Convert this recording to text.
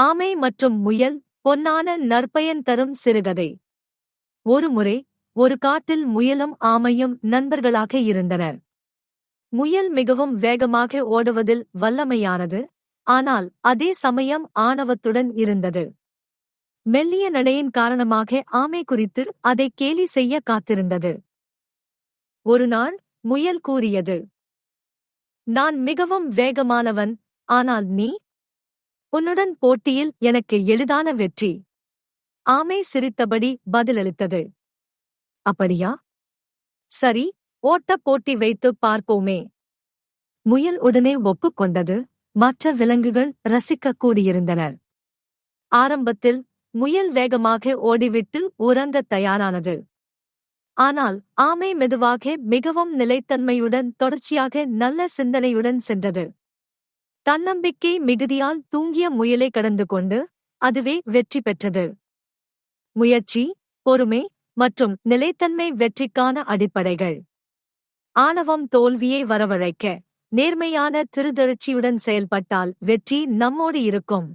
ஆமை மற்றும் முயல் பொன்னான நற்பயன் தரும் சிறுகதை. ஒருமுறை ஒரு காட்டில் முயலும் ஆமையும் நண்பர்களாக இருந்தனர். முயல் மிகவும் வேகமாக ஓடுவதில் வல்லமையானது ஆனால் அதே சமயம் ஆணவத்துடன் இருந்தது. மெல்லிய நடையின் காரணமாக ஆமை குறித்து அதை கேலி செய்ய காத்திருந்தது. ஒருநாள் முயல் கூறியது நான் மிகவும் வேகமானவன் ஆனால் நீ உன்னுடன் போட்டியில் எனக்கு எளிதான வெற்றி. ஆமை சிரித்தபடி பதிலளித்தது. அப்படியா? சரி ஓட்டப் போட்டி வைத்துப் பார்ப்போமே. முயல் உடனே ஒப்புக்கொண்டது. மற்ற விலங்குகள் ரசிக்கக் கூடியிருந்தனர். ஆரம்பத்தில் முயல் வேகமாக ஓடிவிட்டு உறங்கத் தயாரானது. ஆனால் ஆமை மெதுவாக மிகவும் நிலைத்தன்மையுடன் தொடர்ச்சியாக நல்ல சிந்தனையுடன் சென்றது. தன்னம்பிக்கை மிகுதியால் தூங்கிய முயலை கடந்து கொண்டு அதுவே வெற்றி பெற்றது. முயற்சி பொறுமை மற்றும் நிலைத்தன்மை வெற்றிக்கான அடிப்படைகள். ஆணவம் தோல்வியை வரவழைக்க நேர்மையான திருதெழுச்சியுடன் செயல்பட்டால் வெற்றி நம்மோடு இருக்கும்.